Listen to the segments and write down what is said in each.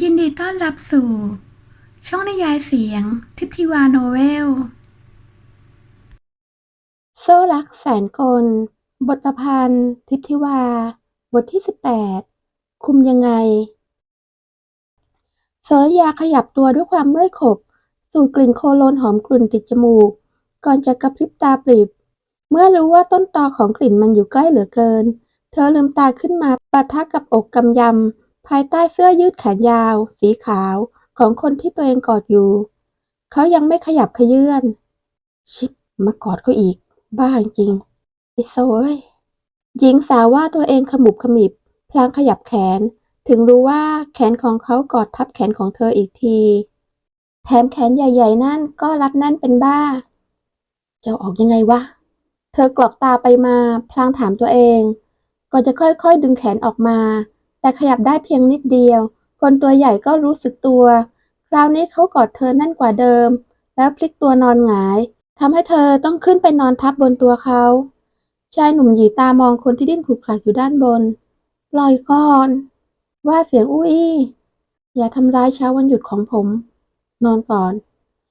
ยินดีต้อนรับสู่ ช่องนิยายเสียง ทิพทิวาโนเวล โซ่รักแสนกล บทประพันธ์ ทิพธิวา บทที่ 18 คุมยังไงโสรยาขยับตัวด้วยความเมื่อยขบ สูดกลิ่นโคโลนหอมกลุ่นติดจมูก ก่อนจะกระพริบตาปริบ เมื่อรู้ว่าต้นตอของกลิ่นมันอยู่ใกล้เหลือเกิน เธอลืมตาขึ้นมาปะทะกับอกกำยำ ภายใต้เสื้อยืดแขนยาว สีขาวของคนที่ตัวเองกอดอยู่ เขายังไม่ขยับขยื่นชิบมากอดเขาอีก บ้าจริงไอ้โซ่เอ้ยหญิงสาวว่าตัวเองขมุบขมิบ พลางขยับแขน ถึงรู้ว่าแขนของเขากอดทับแขนของเธออีกที แถมแขนใหญ่ ๆ นั่นก็รัดแน่นเป็นบ้า จะอออกยังไงวะ เธอกรอกตาไปมา พลางถามตัวเอง ก่อนจะค่อยๆดึงแขนออกมา แต่ขยับได้เพียงนิดเดียว คนตัวใหญ่ก็รู้สึกตัว คราวนี้เขากอดเธอแน่นกว่าเดิม แล้วพลิกตัวนอนหงายทำให้เธอต้องขึ้นไปนอนทับบนตัวเขา ชายหนุ่มหยีตามองคนที่ดิ้นขลุกขลักอยู่ด้านบน ปล่อยก่อน ว่าเสียงอุ้ยอย่าทำร้ายเช้าวันหยุดของผม นอนก่อน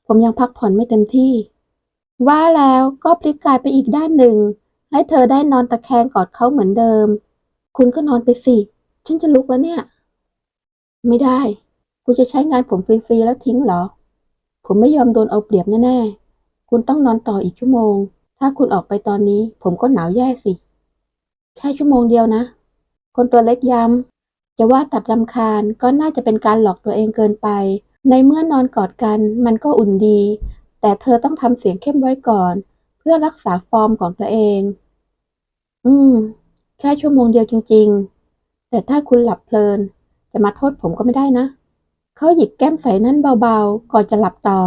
ผมยังพักผ่อนไม่เต็มที่ ว่าแล้วก็พลิกกายไปอีกด้านหนึ่ง ให้เธอได้นอนตะแคงกอดเขาเหมือนเดิม คุณก็นอนไปสิ ฉันจะลุกแล้วเนี่ย ไม่ได้ คุณจะใช้งานผมฟรีๆแล้วทิ้งเหรอ ผมไม่ยอมโดนเอาเปรียบแน่ๆ คุณต้องนอนต่ออีกชั่วโมง ถ้าคุณออกไปตอนนี้ ผมก็หนาวแย่สิ แค่ชั่วโมงเดียวนะ คนตัวเล็กย้ำจะว่าตัดรำคาญก็น่าจะเป็นการหลอกตัวเองเกินไป ในเมื่อนอนกอดกัน มันก็อุ่นดี แต่เธอต้องทำเสียงเข้มไว้ก่อน เพื่อรักษาฟอร์มของตัวเอง อืม แค่ชั่วโมงเดียวจริง ๆ แต่ถ้าคุณหลับเพลิน จะมาโทษผมก็ไม่ได้นะ เขาหยิกแก้มใส่นั่นเบาๆ ก่อนจะหลับต่อ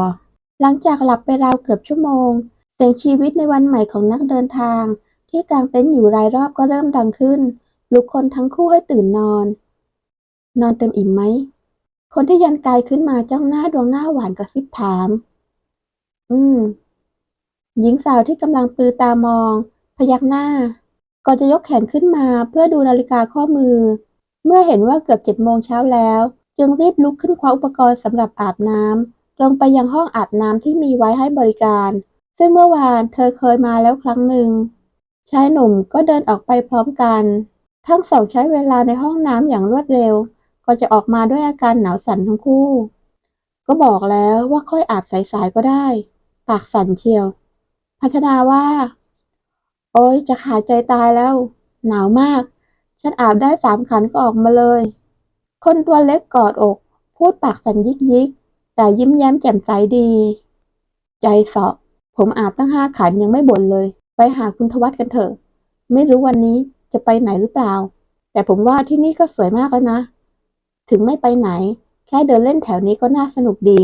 หลังจากหลับไปราวเกือบชั่วโมง เสียงชีวิตในวันใหม่ของนักเดินทาง ที่กางเต็นท์อยู่รายรอบก็เริ่มดังขึ้นลุกคนทั้งคู่ให้ตื่นนอน นอนเต็มอิ่มไหม คนที่ยันกายขึ้นมาจ้องหน้าดวงหน้าหวานกระซิบถาม อืม หญิงสาวที่กำลังปือตามอง พยักหน้า ก่อนจะยกแขนขึ้นมาเพื่อดูนาฬิกาข้อมือ เมื่อเห็นว่าเกือบเจ็ดโมงเช้าแล้ว จึงรีบลุกขึ้นคว้าอุปกรณ์สำหรับอาบน้ำตรงไปยังห้องอาบน้ำที่มีไว้ให้บริการ ซึ่งเมื่อวานเธอเคยมาแล้วครั้งหนึ่งชายหนุ่มก็เดินออกไปพร้อมกัน ทั้งสองใช้เวลาในห้องน้ำอย่างรวดเร็ว ก็จะออกมาด้วยอาการหนาวสั่นทั้งคู่ ก็บอกแล้วว่าค่อยอาบสายๆก็ได้ ปากสั่นเชียว พัฒนาว่า โอ๊ยจะขาดใจตายแล้ว หนาวมาก ฉันอาบได้สามขันก็ออกมาเลย คนตัวเล็กกอดอก พูดปากสั่นยิกยิกๆแต่ยิ้มแย้มแจ่มใสดี ใจสาะผมอาบตั้งห้าขันยังไม่บ่นเลย ไปหาคุณทวัตกันเถอะ ไม่รู้วันนี้จะไปไหนหรือเปล่า แต่ผมว่าที่นี่ก็สวยมากแล้วนะ ถึงไม่ไปไหน แค่เดินเล่นแถวนี้ก็น่าสนุกดี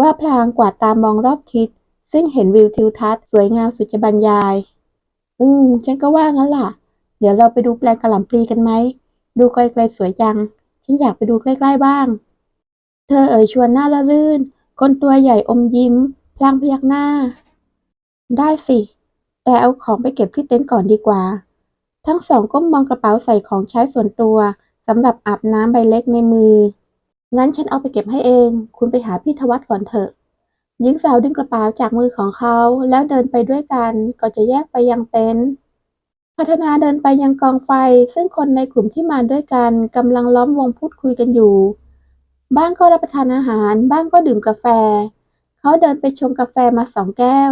ว่าพลางกวาดตามองรอบทิศซึ่งเห็นวิวทิวทัศน์สวยงามสุดจะบรรยาย อืม ฉันก็ว่างั้นล่ะ เดี๋ยวเราไปดูแปลงกะหล่ำปลีกันไหม ดูไกลๆสวยจัง ฉันอยากไปดูใกล้ๆบ้าง เธอเอ่ยชวนหน้าละลื่น คนตัวใหญ่อมยิ้ม พลางพยักหน้า ได้สิ แต่เอาของไปเก็บที่เต็นท์ก่อนดีกว่า ทั้งสองก้มมองกระเป๋าใส่ของใช้ส่วนตัวสำหรับอาบน้ำใบเล็กในมือ งั้นฉันเอาไปเก็บให้เอง คุณไปหาพี่ทวัตก่อนเถอะ หญิงสาวดึงกระเป๋าจากมือของเขาแล้วเดินไปด้วยกันก่อนจะแยกไปยังเต็นท์พัฒนาเดินไปยังกองไฟ ซึ่งคนในกลุ่มที่มาด้วยกันกำลังล้อมวงพูดคุยกันอยู่ บ้างก็รับประทานอาหาร บ้างก็ดื่มกาแฟ เขาเดินไปชงกาแฟมาสองแก้ว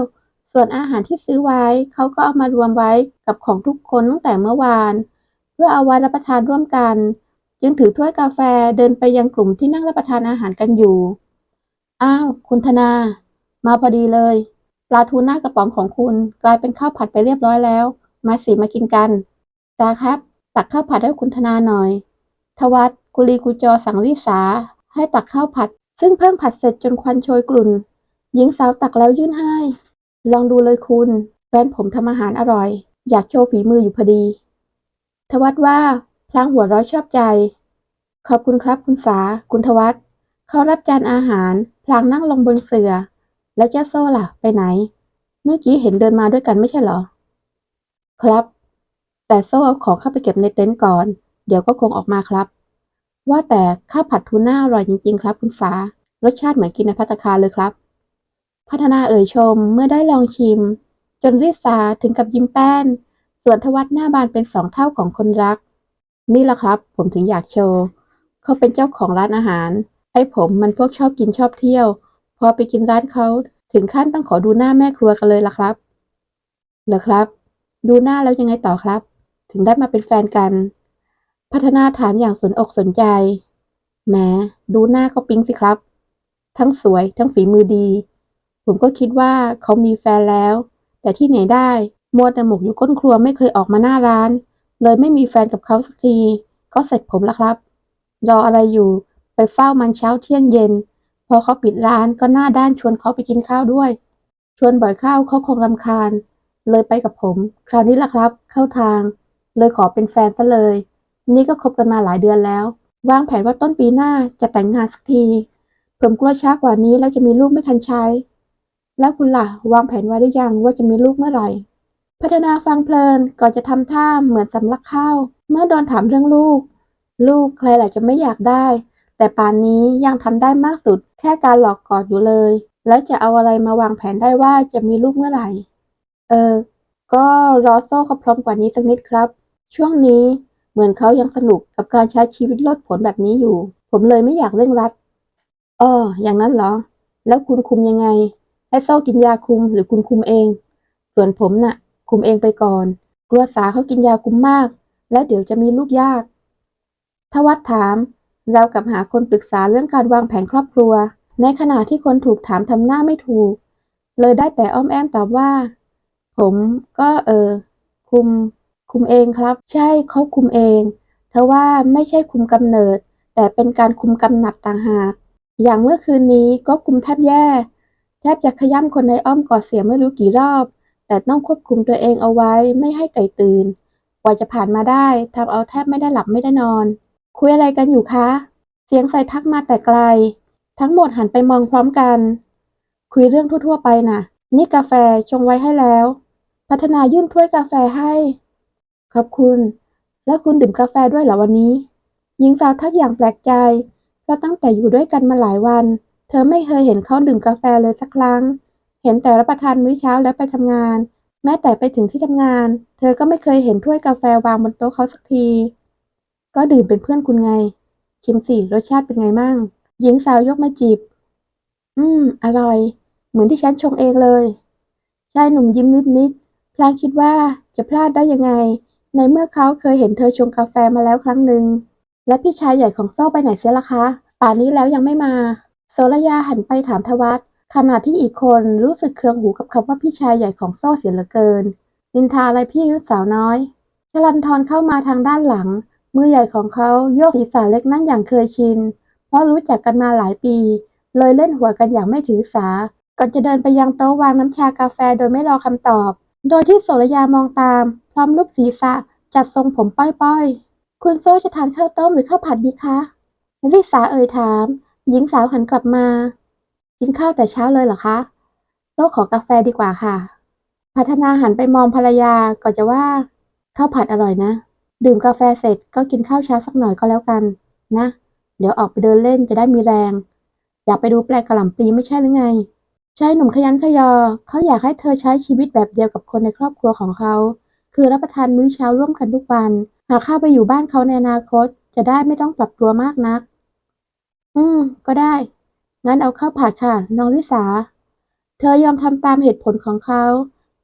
ส่วนอาหารที่ซื้อไว้ เขาก็เอามารวมไว้กับของทุกคนตั้งแต่เมื่อวาน เพื่อเอาไว้รับประทานร่วมกัน จึงถือถ้วยกาแฟเดินไปยังกลุ่มที่นั่งรับประทานอาหารกันอยู่ อ้าว คุณธนา มาพอดีเลย ปลาทูน่ากระป๋องของคุณ กลายเป็นข้าวผัดไปเรียบร้อยแล้ว มาสิมากินกันจ้าครับ ตักข้าวผัดให้คุณธนาหน่อย ทวัตกุลีกุจอสั่งลิสา ให้ตักข้าวผัด ซึ่งเพิ่งผัดเสร็จจนควันโชยกลุ่น หญิงสาวตักแล้วยื่นให้ ลองดูเลยคุณ แฟนผมทำอาหารอร่อย อยากโชว์ฝีมืออยู่พอดี ทวัตว่าพลางหัวร้อยชอบใจ ขอบคุณครับคุณสา คุณทวัตเขารับจานอาหาร พลางนั่งลงบนเสือ แล้วเจ้าโซ่ล่ะ ไปไหน เมื่อกี้เห็นเดินมาด้วยกันไม่ใช่เหรอ ครับ แต่โซ่เอาของเข้าไปเก็บในเต็นท์ก่อน เดี๋ยวก็คงออกมาครับ ว่าแต่ข้าวผัดทูน่าอร่อยจริง ๆ ครับคุณสารสชาติเหมือนกินในภัตคาเลยครับ พัฒนาเอ่ยชมเมื่อได้ลองชิม จนริสาถึงกับยิ้มแป้น ส่วนทวัตหน้าบานเป็นสองเท่าของคนรัก นี่แหละครับ ผมถึงอยากโชว์ เขาเป็นเจ้าของร้านอาหาร ไอ้ผมมันพวกชอบกินชอบเที่ยว พอไปกินร้านเขาถึงขั้นต้องขอดูหน้าแม่ครัวกันเลยล่ะครับ เหรอครับ ดูหน้าแล้วยังไงต่อครับ ถึงได้มาเป็นแฟนกัน พัฒนาถามอย่างสนอกสนใจ แหม ดูหน้าก็ปิ๊งสิครับ ทั้งสวยทั้งฝีมือดี ผมก็คิดว่าเขามีแฟนแล้ว แต่ที่ไหนได้ มัวแต่หมกอยู่ก้นครัวไม่เคยออกมาหน้าร้าน เลยไม่มีแฟนกับเขาสักที ก็เสร็จผมละครับ รออะไรอยู่ ไปเฝ้ามันเช้าเที่ยงเย็น พอเขาปิดร้านก็หน้าด้านชวนเขาไปกินข้าวด้วย ชวนบ่อยข้าวเขาคงรำคาญ เลยไปกับผม คราวนี้ล่ะครับ เข้าทาง เลยขอเป็นแฟนซะเลย นี่ก็คบกันมาหลายเดือนแล้ว วางแผนว่าต้นปีหน้าจะแต่งงานสักที ผมกลัวช้ากว่านี้แล้วจะมีลูกไม่ทันใช้ แล้วคุณล่ะ วางแผนไว้หรือยังว่าจะมีลูกเมื่อไหร่ พัฒนาฟังเพลินก่อนจะทำท่าเหมือนสำลักข้าว เมื่อโดนถามเรื่องลูก ลูกใครหล่ะจะไม่อยากได้ แต่ป่านนี้ยังทำได้มากสุดแค่การหลอกกอดอยู่เลย แล้วจะเอาอะไรมาวางแผนได้ว่าจะมีลูกเมื่อไหร่ เออ ก็รอโซ่เขาพร้อมกว่านี้สักนิดครับ ช่วงนี้เหมือนเขายังสนุกกับการใช้ชีวิตลดผลแบบนี้อยู่ ผมเลยไม่อยากเร่งรัดอ้ออย่างนั้นเหรอ แล้วคุณคุมยังไง ให้โซ่กินยาคุมหรือคุณคุมเอง ส่วนผมน่ะ คุมเองไปก่อน กลัวสาเขากินยาคุมมาก แล้วเดี๋ยวจะมีลูกยากทวัดถาม เรากับหาคนปรึกษาเรื่องการวางแผนครอบครัว ในขณะที่คนถูกถามทำหน้าไม่ถูก เลยได้แต่อ้อมแอมตอบว่า ผมก็เออ คุม คุมเองครับ ใช่เขาคุมเองทว่าไม่ใช่คุมกำเนิด แต่เป็นการคุมกำหนัดต่างหาก อย่างเมื่อคืนนี้ก็คุมแทบแย่ แทบจะขย้ำคนในอ้อมกอดเสียไม่รู้กี่รอบ แต่ต้องควบคุมตัวเองเอาไว้ไม่ให้ไก่ตื่น กว่าจะผ่านมาได้ทำเอาแทบไม่ได้หลับไม่ได้นอน คุยอะไรกันอยู่คะ เสียงใส่ทักมาแต่ไกล ทั้งหมดหันไปมองพร้อมกัน คุยเรื่องทั่วๆไปน่ะ นี่กาแฟชงไว้ให้แล้ว พัฒนายื่นถ้วยกาแฟให้ ขอบคุณ แล้วคุณดื่มกาแฟด้วยเหรอวันนี้ หญิงสาวทักอย่างแปลกใจ เพราะตั้งแต่อยู่ด้วยกันมาหลายวัน เธอไม่เคยเห็นเขาดื่มกาแฟเลยสักครั้ง เห็นแต่รับประทานมื้อเช้าแล้วไปทำงาน แม้แต่ไปถึงที่ทำงาน เธอก็ไม่เคยเห็นถ้วยกาแฟวางบนโต๊ะเขาสักที ก็ดื่มเป็นเพื่อนคุณไง ชิมสิรสชาติเป็นไงมั่ง หญิงสาวยกมาจีบ อืม อร่อย เหมือนที่ฉันชงเองเลยชายหนุ่มยิ้มนิดๆพลางคิดว่าจะพลาดได้ยังไง ในเมื่อเขาเคยเห็นเธอชงกาแฟมาแล้วครั้งหนึ่ง และพี่ชายใหญ่ของโซ่ไปไหนเสียล่ะคะ ป่านนี้แล้วยังไม่มาโสรยาหันไปถามทวัตขณะที่อีกคนรู้สึกเคืองหูกับคำว่าพี่ชายใหญ่ของโซ่เสียเหลือเกินนินทาอะไรพี่สาวน้อยชลันทรเข้ามาทางด้านหลัง มือใหญ่ของเขาโยกศีรษะเล็กนั่งอย่างเคยชิน เพราะรู้จักกันมาหลายปี เลยเล่นหัวกันอย่างไม่ถือสา ก่อนจะเดินไปยังโต๊ะวางน้ำชากาแฟโดยไม่รอคำตอบ โดยที่โสระยามองตาม พร้อมลูบศีรษะจัดทรงผมป้อยๆ คุณโซ่จะทานข้าวต้มหรือข้าวผัดดีคะลิสาเอ่ยถาม หญิงสาวหันกลับมากินข้าวแต่เช้าเลยเหรอคะโซ่ขอกาแฟดีกว่าค่ะ พัฒนาหันไปมองภรรยาก่อนจะว่าข้าวผัดอร่อยนะ ดื่มกาแฟเสร็จก็กินข้าวเช้าสักหน่อยก็แล้วกัน นะ เดี๋ยวออกไปเดินเล่นจะได้มีแรง อยากไปดูแปลงกระหล่ำปลีไม่ใช่หรือไงชายหนุ่มขยันขยอ เขาอยากให้เธอใช้ชีวิตแบบเดียวกับคนในครอบครัวของเขา คือรับประทานมื้อเช้าร่วมกันทุกวัน หากข้าไปอยู่บ้านเขาในอนาคต จะได้ไม่ต้องปรับตัวมากนัก อืม ก็ได้ งั้นเอาข้าวผัดค่ะ น้องลิสา เธอยอมทำตามเหตุผลของเขา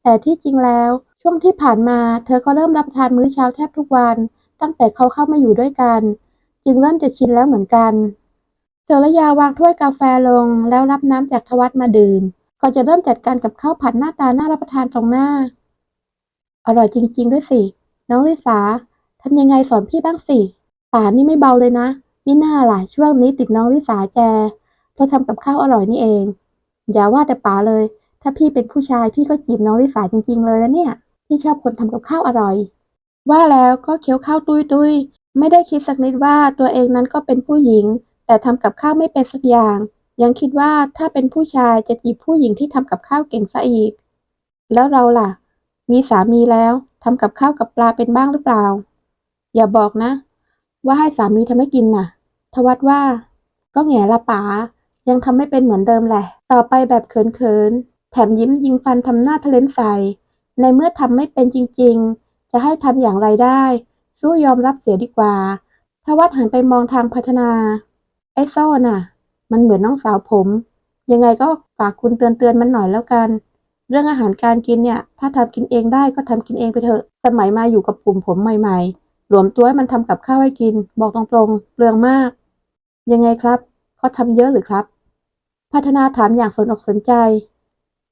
แต่ที่จริงแล้ว ช่วงที่ผ่านมาเธอก็เริ่มรับประทานมื้อเช้าแทบทุกวัน ตั้งแต่เขาเข้ามาอยู่ด้วยกัน จึงเริ่มจะชินแล้วเหมือนกันโสระยาวางถ้วยกาแฟลง แล้วรับน้ำจากทวัตมาดื่มก่อนจะเริ่มจัดการกับข้าวผัดหน้าตาน่ารับประทานตรงหน้า อร่อยจริง ๆ ด้วยสิ น้องลิสาทำยังไงสอนพี่บ้างสิป่านนี่ไม่เบาเลยนะนี่น่าล่ะช่วงนี้ติดน้องลิสาแกเพราะทำกับข้าวอร่อยนี่เอง อย่าว่าแต่ป๋าเลย ถ้าพี่เป็นผู้ชายพี่ก็จีบน้องลิสาจริง ๆ เลยแล้วเนี่ย พี่ชอบคนทำกับข้าวอร่อย ว่าแล้วก็เคี้ยวข้าวตุ้ยๆไม่ได้คิดสักนิดว่าตัวเองนั้นก็เป็นผู้หญิง แต่ทำกับข้าวไม่เป็นสักอย่าง ยังคิดว่าถ้าเป็นผู้ชายจะจีบผู้หญิงที่ทำกับข้าวเก่งซะอีก แล้วเราล่ะ มีสามีแล้วทำกับข้าวกับปลาเป็นบ้างหรือเปล่า อย่าบอกนะ ว่าให้สามีทำให้กินน่ะ ทวัตว่า ก็แง่ละป๋ายังทำไม่เป็นเหมือนเดิมแหละ ต่อไปแบบเขินๆแถมยิ้มยิงฟันทำหน้าทะเลนใส่ ในเมื่อทำไม่เป็นจริงๆ จะให้ทำอย่างไรได้ สู้ยอมรับเสียดีกว่าทวัตหันไปมองทางพัฒนา ไอ้โซ่น่ะ มันเหมือนน้องสาวผม ยังไงก็ฝากคุณเตือนเตือนๆมันหน่อยแล้วกัน เรื่องอาหารการกินเนี่ย ถ้าทำกินเองได้ก็ทำกินเองไปเถอะ สมัยมาอยู่กับกลุ่มผมใหม่ๆ หลวมตัวให้มันทำกับข้าวให้กิน บอกตรงๆ เปลืองมาก ยังไงครับ เขาทำเยอะหรือครับ พัฒนาถามอย่างสนอกสนใจ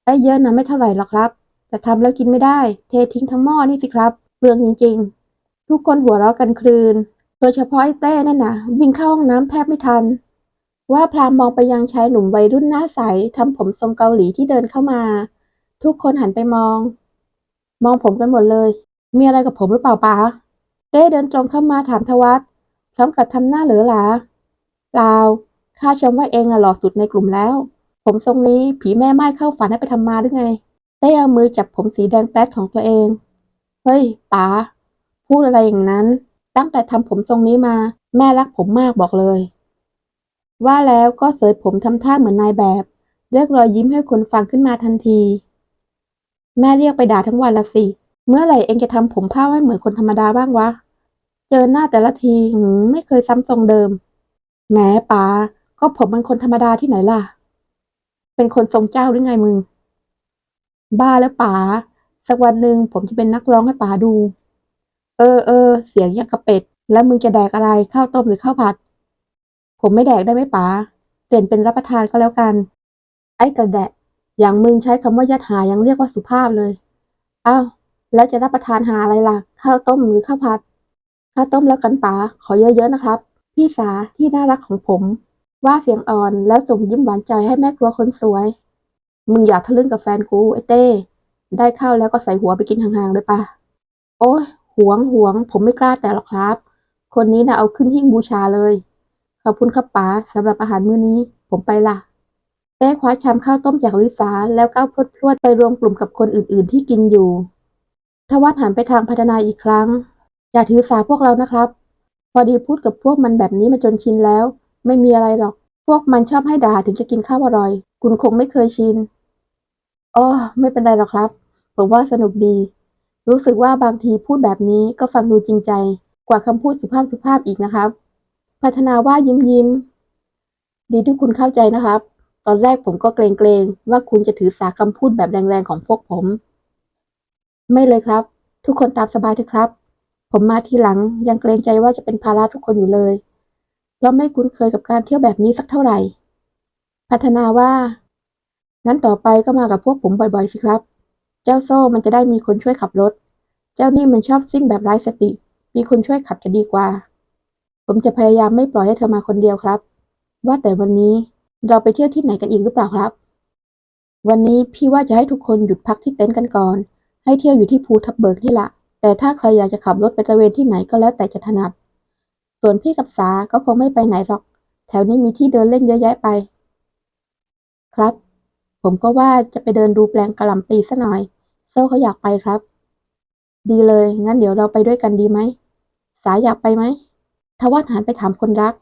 ไอ้เยอะนะไม่เท่าไหร่หรอกครับ แต่ทำแล้วกินไม่ได้ เททิ้งทั้งหม้อนี่สิครับเปลืองจริงๆ ทุกคนหัวเราะกันคลืน โดยเฉพาะไอ้เต้นั่นน่ะ วิ่งเข้าห้องน้ำแทบไม่ทัน ว่าพลางมองไปยังชายหนุ่มวัยรุ่นหน้าใสทำผมทรงเกาหลีที่เดินเข้ามา ทุกคนหันไปมอง มองผมกันหมดเลย มีอะไรกับผมหรือเปล่าป๋าเต้เดินตรงเข้ามาถามทวัตพร้อมกับทำหน้าเหลือหลาเปล่าข้าชมว่าเองอะหล่อสุดในกลุ่มแล้ว ผมทรงนี้ผีแม่ไม้เข้าฝันให้ไปทำมาหรือไง เต้เอามือจับผมสีแดงแป๊ดของตัวเอง เฮ้ยป๋าพูดอะไรอย่างนั้น ตั้งแต่ทำผมทรงนี้มา แม่รักผมมากบอกเลย ว่าแล้วก็เสยผมทำท่าเหมือนนายแบบ เรียกรอยยิ้มให้คนฟังขึ้นมาทันที แม่เรียกไปด่าทั้งวันละสิ เมื่อไหร่เองจะทำผมผ้าให้เหมือนคนธรรมดาบ้างวะ เจอหน้าแต่ละทีหืมไม่เคยซ้ำทรงเดิม แหมป๋าก็ผมมันคนธรรมดาที่ไหนล่ะ เป็นคนทรงเจ้าหรือไงมึง บ้าแล้วป๋าสักวันหนึ่งผมจะเป็นนักร้องให้ป๋าดู เออเออเสียงอย่างกระเป็ด แล้วมึงจะแดกอะไรข้าวต้มหรือข้าวผัด ผมไม่แดกได้ไหมป๋าเปลี่ยนเป็นรับประทานก็แล้วกัน ไอ้กระแดะ อย่างมึงใช้คำว่ายัดหายังเรียกว่าสุภาพเลยอ้าวแล้วจะรับประทานหาอะไรล่ะ ข้าวต้มหรือข้าวผัด ข้าวต้มแล้วกันป๋าขอเยอะๆนะครับ พี่สาที่น่ารักของผม ว่าเสียงอ่อนแล้วส่งยิ้มหวานใจให้แม่ครัวคนสวย มึงอย่าทะลึ่งกับแฟนกูไอ้เต้ ได้ข้าวแล้วก็ใส่หัวไปกินห่างๆเลยปะโอ้ยหวงหวง ผมไม่กล้าแต่หรอกครับ คนนี้นะเอาขึ้นหิ้งบูชาเลย ขอบคุณครับป๋าสำหรับอาหารมื้อนี้ ผมไปละเต้คว้าชามข้าวต้มจากลิสาแล้วก้าวพรวดพรวดไปรวมกลุ่มกับคนอื่น ๆ ที่กินอยู่ทวัตหันไปทางพัฒนาอีกครั้ง อย่าถือสาพวกเรานะครับ พอดีพูดกับพวกมันแบบนี้มาจนชินแล้ว ไม่มีอะไรหรอก พวกมันชอบให้ด่าถึงจะกินข้าวอร่อย คุณคงไม่เคยชินอ๋อไม่เป็นไรหรอกครับ ผมว่าสนุกดี รู้สึกว่าบางทีพูดแบบนี้ก็ฟังดูจริงใจ กว่าคำพูดสุภาพสุภาพอีกนะครับ พัฒนาว่ายิ้มยิ้ม ดีที่คุณเข้าใจนะครับ ตอนแรกผมก็เกรงเกรงๆว่าคุณจะถือสาคำพูดแบบแรงๆของพวกผม ไม่เลยครับ ทุกคนตามสบายเถอะครับ ผมมาทีหลังยังเกรงใจว่าจะเป็นภาระทุกคนอยู่เลย เราไม่คุ้นเคยกับการเที่ยวแบบนี้สักเท่าไหร่ พัฒนาว่างั้นต่อไปก็มากับพวกผมบ่อยๆสิครับ เจ้าโซ่มันจะได้มีคนช่วยขับรถ เจ้านี่มันชอบซิ่งแบบไร้สติ มีคนช่วยขับจะดีกว่า ผมจะพยายามไม่ปล่อยให้เธอมาคนเดียวครับ ว่าแต่วันนี้เราไปเที่ยวที่ไหนกันอีกหรือเปล่าครับ วันนี้พี่ว่าจะให้ทุกคนหยุดพักที่เต็นท์กันก่อน ให้เที่ยวอยู่ที่ภูทับเบิกนี่ละแต่ถ้าใครอยากจะขับรถไปตะเวนที่ไหนก็แล้วแต่จะถนัด ส่วนพี่กับสาก็คงไม่ไปไหนหรอก แถวนี้มีที่เดินเล่นเยอะแยะไป ครับ ผมก็ว่าจะไปเดินดูแปลงกระหล่ำปีซะหน่อย โซ่เขาอยากไปครับ ดีเลย งั้นเดี๋ยวเราไปด้วยกันดีไหม สาอยากไปไหมทวัตหันไปถามคนรัก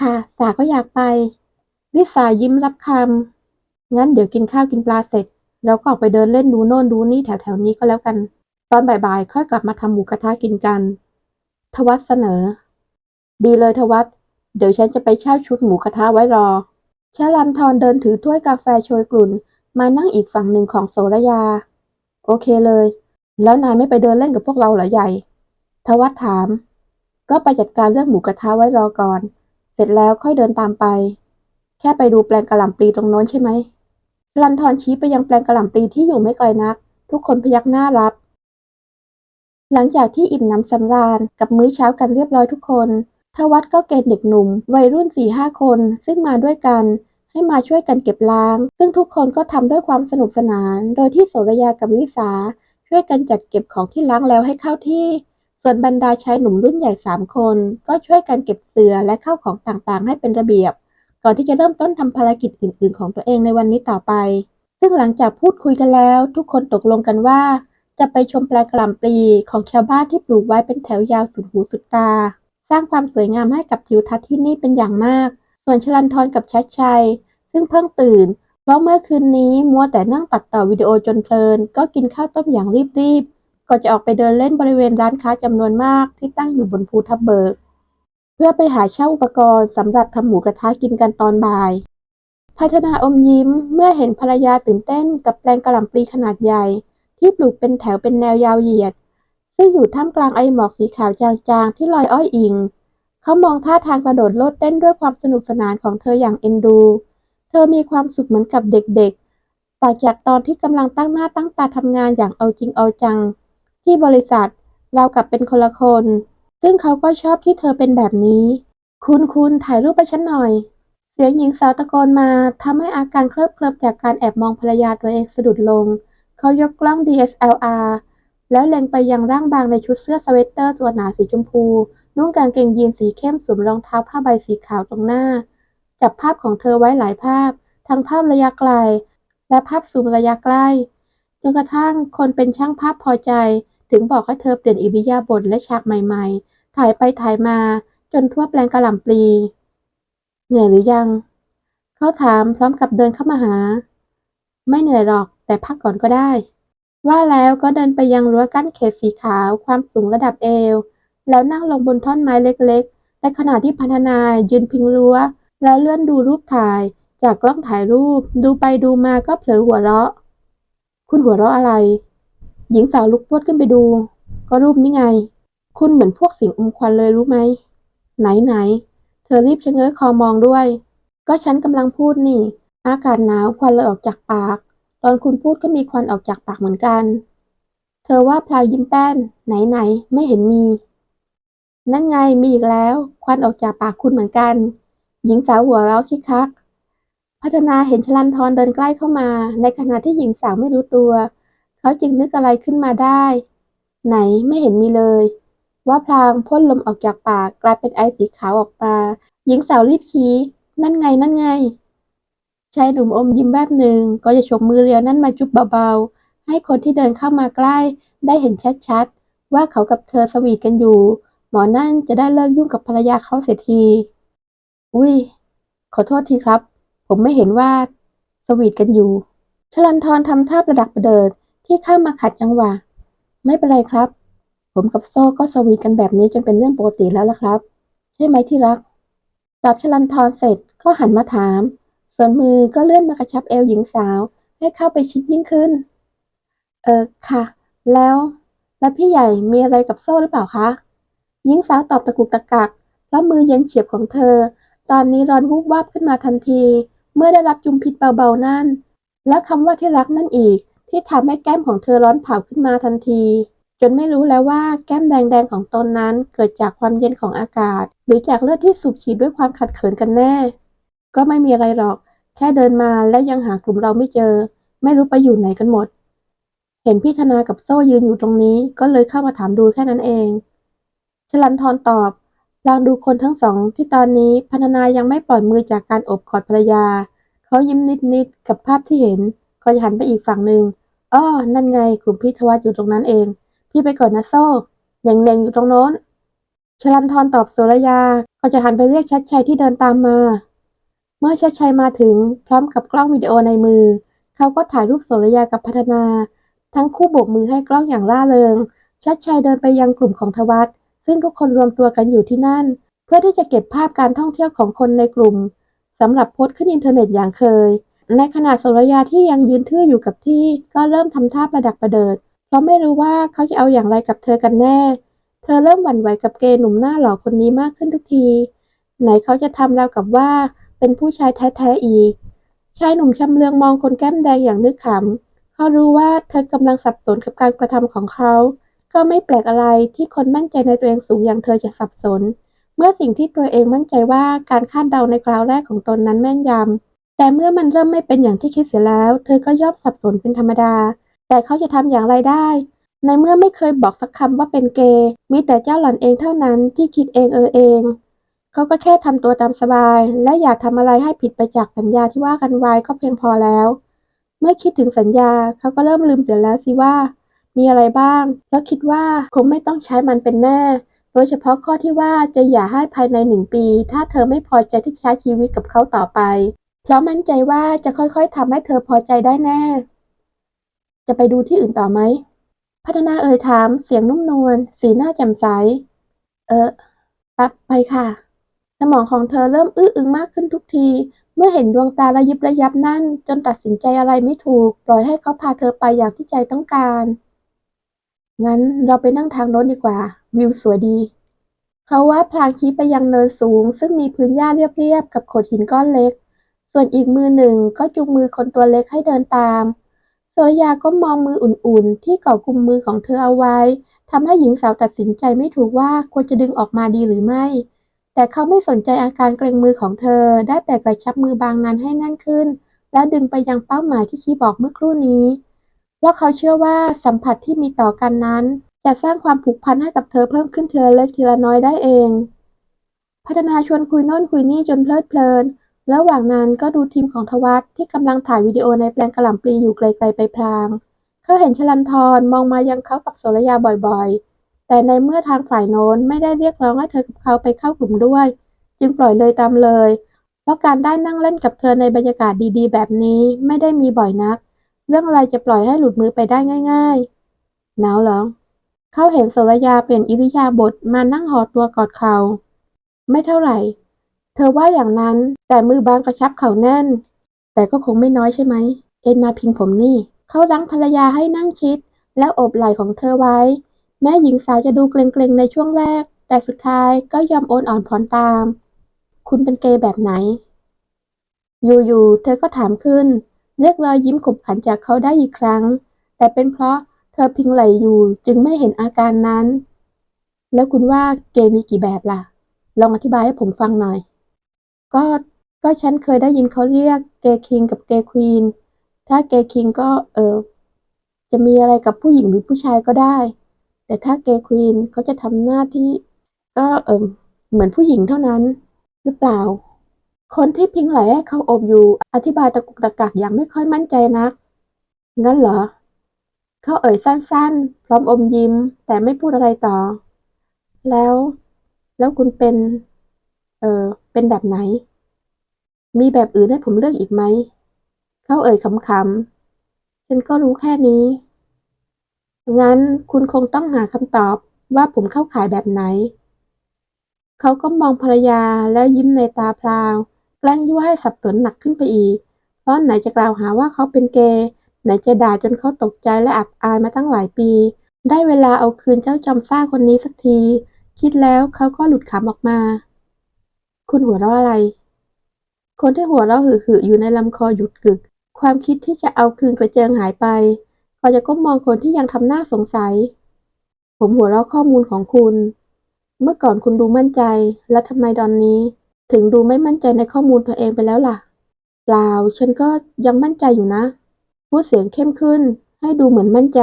ค่ะ สาก็อยากไป ลิสายิ้มรับคำ งั้นเดี๋ยวกินข้าวกินปลาเสร็จ เราก็ออกไปเดินเล่นดูโน่นดูนี่แถวๆนี้ก็แล้วกัน ตอนบ่ายๆ ค่อยกลับมาทำหมูกระทะกินกัน ทวัตเสนอ ดีเลยทวัตเดี๋ยวฉันจะไปเช่าชุดหมูกระทะไว้รอ ชลันทรเดินถือถ้วยกาแฟโชยกลุ่น มานั่งอีกฝั่งหนึ่งของโสระยา โอเคเลย แล้วนายไม่ไปเดินเล่นกับพวกเราเหรอใหญ่ ทวัตถาม ก็ไปจัดการเรื่องหมูกระทะไว้รอก่อน เสร็จแล้วค่อยเดินตามไป แค่ไปดูแปลงกะหล่ำปลีตรงโน้นใช่ไหมชลันทรชี้ไปยังแปลงกะหล่ำปลีที่อยู่ไม่ไกลนัก ทุกคนพยักหน้ารับ หลังจากที่อิ่มน้ำสำราญกับมื้อเช้ากันเรียบร้อยทุกคน ทวัตก็เกณฑ์เด็กหนุ่ม วัยรุ่นสี่ห้าคนซึ่งมาด้วยกัน ให้มาช่วยกันเก็บล้าง ซึ่งทุกคนก็ทำด้วยความสนุกสนาน โดยที่โสระยากับลิสาช่วยกันจัดเก็บของที่ล้างแล้วให้เข้าที่ ส่วนบรรดาชายหนุ่มรุ่นใหญ่สามคน ก็ช่วยกันเก็บเสือและเข้าของต่างๆ ให้เป็นระเบียบ ก่อนที่จะเริ่มต้นทำภารกิจอื่น ๆ ของตัวเองในวันนี้ต่อไป ซึ่งหลังจากพูดคุยกันแล้ว ทุกคนตกลงกันว่า จะไปชมแปลงกล่ำปลีของชาวบ้านที่ปลูกไว้เป็นแถวยาวสุดหูสุดตา สร้างความสวยงามให้กับทิวทัศน์ที่นี่เป็นอย่างมาก ส่วนชลันทรกับชัดชัย ซึ่งเพิ่งตื่น เพราะเมื่อคืนนี้มัวแต่นั่งตัดต่อวิดีโอจนเพลิน ก็กินข้าวต้มอย่างรีบๆก่อนจะออกไปเดินเล่นบริเวณร้านค้าจำนวนมากที่ตั้งอยู่บนภูทับเบิก เพื่อไปหาเช่าอุปกรณ์สำหรับทำหมูกระทะกินกันตอนบ่ายพัฒนาอมยิ้มเมื่อเห็นภรรยาตื่นเต้นกับแปลงกระหล่ำปลีขนาดใหญ่ ที่ปลูกเป็นแถวเป็นแนวยาวเหยียด ซึ่งอยู่ท่ามกลางไอหมอกสีขาวจางๆ ที่ลอยอ้อยอิง เขามองท่าทางกระโดดโลดเต้นด้วยความสนุกสนานของเธออย่างเอ็นดู เธอมีความสุขเหมือนกับเด็กๆ ต่างจากตอนที่กำลังตั้งหน้าตั้งตาทำงานอย่างเอาจริงเอาจัง ที่บริษัทเรากลับเป็นคนละคน ซึ่งเขาก็ชอบที่เธอเป็นแบบนี้ คุณคุณถ่ายรูปไปฉันหน่อย เสียงหญิงสาวตะโกนมาทำให้อาการเคลิบเคลิบจากการแอบมองภรรยาตัวเองสะดุดลง เขายกกล้อง DSLR แล้วเล็งไปยังร่างบางในชุดเสื้อสเวตเตอร์ตัวหนาสีชมพู นุ่งกางเกงยีนสีเข้มสวมรองเท้าผ้าใบสีขาวตรงหน้า จับภาพของเธอไว้หลายภาพ ทั้งภาพระยะไกล และภาพซูมระยะใกล้จนกระทั่งคนเป็นช่างภาพพอใจ ถึงบอกให้เธอเปลี่ยนอิริยาบถและฉากใหม่ๆ ถ่ายไปถ่ายมา จนทั่วแปลงกระหล่ำปลี เหนื่อยหรือยัง เขาถามพร้อมกับเดินเข้ามาหา ไม่เหนื่อยหรอกแต่พักก่อนก็ได้ ว่าแล้วก็เดินไปยังรั้วกั้นเขตสีขาวความสูงระดับเอว แล้วนั่งลงบนท่อนไม้เล็กๆ ในขณะที่พันธนายยืนพิงรั้ว แล้วเลื่อนดูรูปถ่าย จากกล้องถ่ายรูป ดูไปดูมาก็เผลอหัวเราะ คุณหัวเราะอะไร หญิงสาวลุกพรวดขึ้นไปดู ก็รูปนี่ไง คุณเหมือนพวกสิงอมควันเลยรู้ไหม ไหนไหน เธอรีบชะเง้อคอมองด้วย ก็ฉันกำลังพูดนี่ อากาศหนาวควันเลยออกจากปาก ตอนคุณพูดก็มีควันออกจากปากเหมือนกัน เธอว่าพลายยิ้มแป้น ไหนไหนไม่เห็นมี นั่นไงมีอีกแล้ว ควันออกจากปากคุณเหมือนกัน หญิงสาวหัวเราะคิกคัก พัฒนาเห็นชลันทรเดินใกล้เข้ามา ในขณะที่หญิงสาวไม่รู้ตัว เขาจึงนึกอะไรขึ้นมาได้ ไหนไม่เห็นมีเลย ว่าพลางพ่นลมออกจากปากกลายเป็นไอสีขาวออกมาหญิงสาวรีบชี้นั่นไงนั่นไง ชายหนุ่มอมยิ้มแบบหนึ่งก็จะฉกมือเรียวนั่นมาจุบเบาๆ ให้คนที่เดินเข้ามาใกล้ได้เห็นชัดๆ ว่าเขากับเธอสวีทกันอยู่ หมอนั่นจะได้เลิกยุ่งกับภรรยาเขาเสียที อุ้ย ขอโทษทีครับ ผมไม่เห็นว่าสวีทกันอยู่ชลันทรทำท่าประดักประเดิดที่เข้ามาขัดจังหวะ ไม่เป็นไรครับ ผมกับโซ่ก็สวีทกันแบบนี้จนเป็นเรื่องปกติแล้วล่ะครับ ใช่ไหมที่รัก ตอบชลันทรเสร็จก็หันมาถาม ส่วนมือก็เลื่อนมากระชับเอวหญิงสาว ให้เข้าไปชิดยิ่งขึ้น เออค่ะ แล้ว แล้วพี่ใหญ่มีอะไรกับโซ่หรือเปล่าคะหญิงสาวตอบตะกุกตะกักเพราะมือเย็นเฉียบของเธอ ตอนนี้ร้อนวูบวาบขึ้นมาทันที เมื่อได้รับจุมพิษเบาๆนั่น แล้วคำว่าที่รักนั่นอีก ที่ทำให้แก้มของเธอร้อนเผาขึ้นมาทันที จนไม่รู้แล้วว่าแก้มแดงๆของตนนั้นเกิดจากความเย็นของอากาศ หรือจากเลือดที่สูบฉีดด้วยความขัดเขินกันแน่ ก็ไม่มีอะไรหรอก ค่เดินมาแล้วยังหากลุ่มเราไม่เจอ ไม่รู้ไปอยู่ไหนกันหมด เห็นพี่ธนากับโซ่ยืนอยู่ตรงนี้ ก็เลยเข้ามาถามดูแค่นั้นเอง ชลันทรตอบลองดูคนทั้งสองที่ตอนนี้พันนายังไม่ปล่อยมือจากการอบกอดภรรยา เขายิ้มนิดๆกับภาพที่เห็นก็จะหันไปอีกฝั่งหนึ่งอ้อนั่นไงกลุ่มพี่ทวัตอยู่ตรงนั้นเอง พี่ไปก่อนนะโซ่ยังเด่งอยู่ตรงโน้นชลันทรตอบโสรยาก็จะหันไปเรียกชัดชัยที่เดินตามมา เมื่อชัดชัยมาถึงพร้อมกับกล้องวิดีโอในมือ เขาก็ถ่ายรูปโสระยากับพัฒนา ทั้งคู่โบกมือให้กล้องอย่างร่าเริง ชัดชัยเดินไปยังกลุ่มของทวัตซึ่งทุกคนรวมตัวกันอยู่ที่นั่น เพื่อที่จะเก็บภาพการท่องเที่ยวของคนในกลุ่มสำหรับโพสต์ขึ้นอินเทอร์เน็ตอย่างเคย ในขณะโสระยาที่ยังยืนทื่ออยู่กับที่ ก็เริ่มทำท่าประดักประเดิด เพราะไม่รู้ว่าเขาจะเอาอย่างไรกับเธอกันแน่ เธอเริ่มหวั่นไหวกับเกย์หนุ่มหน้าหล่อคนนี้มากขึ้นทุกที ไหนเขาจะทำราวกับว่า เป็นผู้ชายแท้ๆอีก ชายหนุ่มชำเลืองมองคนแก้มแดงอย่างนึกขำ เขารู้ว่าเธอกำลังสับสนกับการกระทำของเขา ก็ไม่แปลกอะไรที่คนมั่นใจในตัวเองสูงอย่างเธอจะสับสน เมื่อสิ่งที่ตัวเองมั่นใจว่าการคาดเดาในคราวแรกของตนนั้นแม่นยำ แต่เมื่อมันเริ่มไม่เป็นอย่างที่คิดเสียแล้ว เธอก็ย่อมสับสนเป็นธรรมดา แต่เขาจะทำอย่างไรได้ในเมื่อไม่เคยบอกสักคำว่าเป็นเกย์ มีแต่เจ้าหล่อนเองเท่านั้นที่คิดเองเออเอง เขาก็แค่ทำตัวตามสบาย และอย่าทำอะไรให้ผิดไปจากสัญญาที่ว่ากันไว้ก็เพียงพอแล้ว เมื่อคิดถึงสัญญาเขาก็เริ่มลืมเสียแล้วสิว่า มีอะไรบ้าง แล้วคิดว่าคงไม่ต้องใช้มันเป็นแน่ โดยเฉพาะข้อที่ว่าจะหย่าให้ภายในหนึ่งปี ถ้าเธอไม่พอใจที่ใช้ชีวิตกับเขาต่อไป เพราะมั่นใจว่าจะค่อยๆทำให้เธอพอใจได้แน่ จะไปดูที่อื่นต่อไหมพัฒนาเอ่ยถามเสียงนุ่มนวลสีหน้าแจ่มใส เออ ปั๊บไปค่ะ สมองของเธอเริ่มอื้ออึงมากขึ้นทุกที เมื่อเห็นดวงตาระยิบระยับนั่น จนตัดสินใจอะไรไม่ถูก ปล่อยให้เขาพาเธอไปอย่างที่ใจต้องการ งั้นเราไปนั่งทางโน้นดีกว่า วิวสวยดี เขาว่าพลางชี้ไปยังเนินสูง ซึ่งมีพื้นหญ้าเรียบๆกับโขดหินก้อนเล็ก ส่วนอีกมือหนึ่งก็จูงมือคนตัวเล็กให้เดินตามโสรยาก็มองมืออุ่นๆ ที่เกาะกุมมือของเธอเอาไว้ทำให้หญิงสาวตัดสินใจไม่ถูกว่าควรจะดึงออกมาดีหรือไม่ แต่เขาไม่สนใจอาการเกรงมือของเธอ ได้แต่กระชับมือบางนั้นให้แน่นขึ้น และดึงไปยังเป้าหมายที่ชี้บอกเมื่อครู่นี้เพราะเขาเชื่อว่าสัมผัสที่มีต่อกันนั้น จะสร้างความผูกพันให้กับเธอเพิ่มขึ้นทีละเล็กทีละน้อยได้เอง พัฒนาชวนคุยโน่นคุยนี่จนเพลิดเพลิน ระหว่างนั้นก็ดูทีมของทวัตที่กำลังถ่ายวิดีโอในแปลงกระหล่ำปลีอยู่ไกลๆไปพลาง เขาเห็นชลันทรมองมายังเขากับโสรยาบ่อยๆ แต่ในเมื่อทางฝ่ายโน้นไม่ได้เรียกร้องให้เธอกับเขาไปเข้ากลุ่มด้วย จึงปล่อยเลยตามเลย เพราะการได้นั่งเล่นกับเธอในบรรยากาศดีๆ แบบนี้ไม่ได้มีบ่อยนัก เรื่องอะไรจะปล่อยให้หลุดมือไปได้ง่ายๆหนาวหรอเขาเห็นโสรยาเปลี่ยนอิริยาบถมานั่งห่อตัวกอดเขา ไม่เท่าไหร่ เธอว่าอย่างนั้นแต่มือบางกระชับเข่าแน่น แต่ก็คงไม่น้อยใช่ไหม เอ็นมาพิงผมนี่ เขารั้งภรรยาให้นั่งชิด แล้วอบไหล่ของเธอไว้ แม้หญิงสาวจะดูเกรงๆในช่วงแรก แต่สุดท้ายก็ยอมโอนอ่อนผ่อนตาม คุณเป็นเกย์แบบไหน อยู่ๆ เธอก็ถามขึ้น เรียกรอยยิ้มขบขันจากเขาได้อีกครั้ง แต่เป็นเพราะเธอพิงไหลอยู่จึงไม่เห็นอาการนั้น แล้วคุณว่าเกย์มีกี่แบบล่ะ ลองอธิบายให้ผมฟังหน่อย ก็ก็ฉันเคยได้ยินเขาเรียกเกย์คิงกับเกย์ควีน ถ้าเกย์คิงก็เออ จะมีอะไรกับผู้หญิงหรือผู้ชายก็ได้ แต่ถ้าเกย์ควีนเขาจะทำหน้าที่ก็เออเหมือนผู้หญิงเท่านั้นหรือเปล่า คนที่พิงไหลให้เขาอบอยู่อธิบายตะกุกตะกักอย่างไม่ค่อยมั่นใจนัก งั้นเหรอ เขาเอ่ยสั้นๆ พร้อมอมยิ้ม แต่ไม่พูดอะไรต่อ แล้ว แล้วคุณเป็น เออเป็นแบบไหน มีแบบอื่นให้ผมเลือกอีกไหม เขาเอ่ยขำๆ ฉันก็รู้แค่นี้ งั้นคุณคงต้องหาคำตอบว่าผมเข้าขายแบบไหน เขาก็มองภรรยาแล้วยิ้มในตาพลางแกล้งยั่วให้สับสนหนักขึ้นไปอีก เพราะไหนจะกล่าวหาว่าเขาเป็นเกย์ไหนจะด่าจนเขาตกใจและอับอายมาตั้งหลายปี ได้เวลาเอาคืนเจ้าจอมซ่าคนนี้สักที คิดแล้วเขาก็หลุดขำออกมา คุณหัวเราะอะไร คนที่หัวเราะหึ่ๆอยู่ในลำคอหยุดกึก ความคิดที่จะเอาคืนกระเจิงหายไป เขาจะก้มมองคนที่ยังทำหน้าสงสัย ผมหัวเราะข้อมูลของคุณ เมื่อก่อนคุณดูมั่นใจ แล้วทำไมตอนนี้ ถึงดูไม่มั่นใจในข้อมูลตัวเองไปแล้วล่ะ เปล่า ฉันก็ยังมั่นใจอยู่นะ พูดเสียงเข้มขึ้น ให้ดูเหมือนมั่นใจ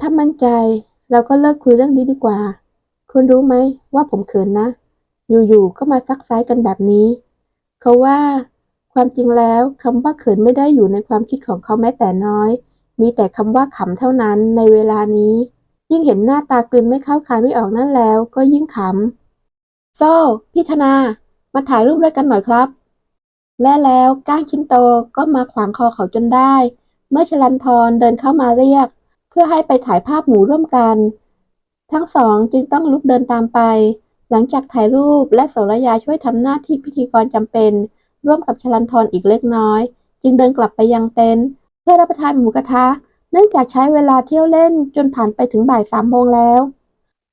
ถ้ามั่นใจ เราก็เลิกคุยเรื่องนี้ดีกว่า คุณรู้ไหมว่าผมเขินนะ อยู่ๆ ก็มาซักซ้ายกันแบบนี้ เขาว่าความจริงแล้วคำว่าเขินไม่ได้อยู่ในความคิดของเขาแม้แต่น้อย มีแต่คำว่าขำเท่านั้นในเวลานี้ ยิ่งเห็นหน้าตากลืนไม่เข้าคายไม่ออกนั่นแล้ว ก็ยิ่งขำ โซ่พี่ธนา มาถ่ายรูปด้วยกันหน่อยครับ และแล้วก้างชิ้นโตก็มาขวางคอเขาจนได้ เมื่อชลันทรเดินเข้ามาเรียก เพื่อให้ไปถ่ายภาพหมู่ร่วมกัน ทั้งสองจึงต้องลุกเดินตามไป หลังจากถ่ายรูปและโสรยาช่วยทำหน้าที่พิธีกรจำเป็น ร่วมกับชลันทรอีกเล็กน้อย จึงเดินกลับไปยังเต็นท์ พื่อรับประทานหมูกระทะ เนื่องจากใช้เวลาเที่ยวเล่นจนผ่านไปถึงบ่ายสามโมงแล้ว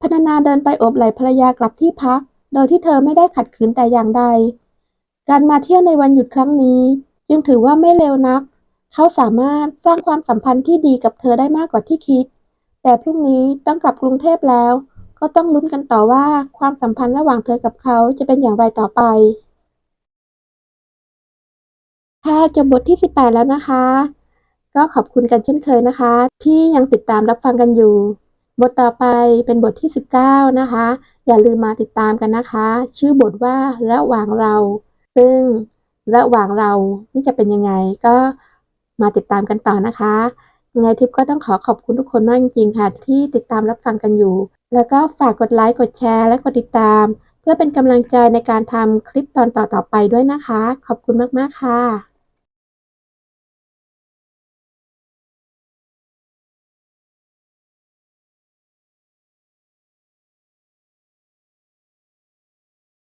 พนานาเดินไปโอบไหล่ภรรยากลับที่พัก โดยที่เธอไม่ได้ขัดขืนแต่อย่างใด การมาเที่ยวในวันหยุดครั้งนี้ จึงถือว่าไม่เลวนัก เขาสามารถสร้างความสัมพันธ์ที่ดีกับเธอได้มากกว่าที่คิด แต่พรุ่งนี้ต้องกลับกรุงเทพแล้ว ก็ต้องลุ้นกันต่อว่าความสัมพันธ์ระหว่างเธอกับเขาจะเป็นอย่างไรต่อไป ค่ะจบบทที่ 18 แล้วนะคะ ก็ขอบคุณกันเช่นเคยนะคะ ที่ยังติดตามรับฟังกันอยู่ บทต่อไปเป็นบทที่ 19 นะคะ อย่าลืมมาติดตามกันนะคะ ชื่อบทว่าระหว่างเรา ซึ่งระหว่างเรานี่จะเป็นยังไงก็มาติดตามกันต่อนะคะยังไงทิพย์ก็ต้องขอขอบคุณทุกคนมากจริงๆค่ะ ที่ติดตามรับฟังกันอยู่ แล้วก็ฝากกดไลค์กดแชร์ และกดติดตาม เพื่อเป็นกำลังใจในการทำคลิปตอนต่อๆไปด้วยนะคะ ขอบคุณมากๆค่ะ